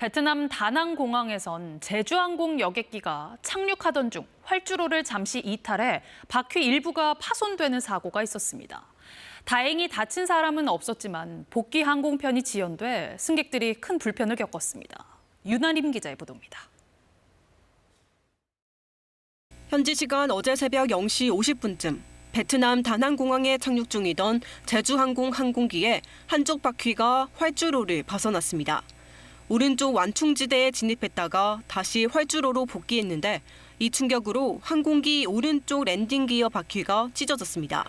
베트남 다낭 공항에선 제주항공 여객기가 착륙하던 중 활주로를 잠시 이탈해 바퀴 일부가 파손되는 사고가 있었습니다. 다행히 다친 사람은 없었지만 복귀 항공편이 지연돼 승객들이 큰 불편을 겪었습니다. 윤아림 기자의 보도입니다. 현지 시간 어제 새벽 0시 50분쯤 베트남 다낭 공항에 착륙 중이던 제주항공 항공기의 한쪽 바퀴가 활주로를 벗어났습니다. 오른쪽 완충지대에 진입했다가 다시 활주로로 복귀했는데 이 충격으로 항공기 오른쪽 랜딩 기어 바퀴가 찢어졌습니다.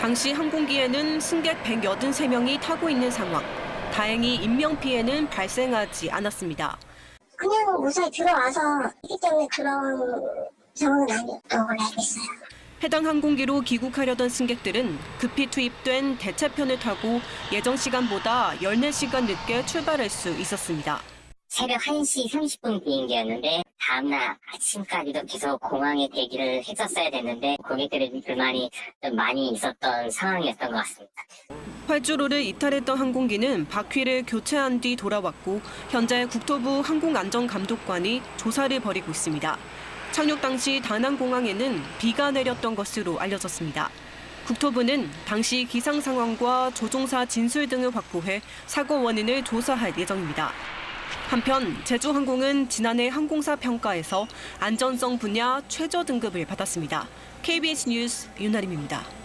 당시 항공기에는 승객 183명이 타고 있는 상황. 다행히 인명피해는 발생하지 않았습니다. 그냥 무사히 들어와서 있기 때문에 그런 상황은 아니었던 걸로 알고 있어요. 해당 항공기로 귀국하려던 승객들은 급히 투입된 대체편을 타고 예정 시간보다 14시간 늦게 출발할 수 있었습니다. 새벽 1시 30분 비행기였는데 다음날 아침까지도 계속 공항에 대기를 했었어야 됐는데 고객들의 불만이 좀 많이 있었던 상황이었던 것 같습니다. 활주로를 이탈했던 항공기는 바퀴를 교체한 뒤 돌아왔고 현재 국토부 항공안전감독관이 조사를 벌이고 있습니다. 착륙 당시 다낭공항에는 비가 내렸던 것으로 알려졌습니다. 국토부는 당시 기상 상황과 조종사 진술 등을 확보해 사고 원인을 조사할 예정입니다. 한편 제주항공은 지난해 항공사 평가에서 안전성 분야 최저 등급을 받았습니다. KBS 뉴스 윤아림입니다.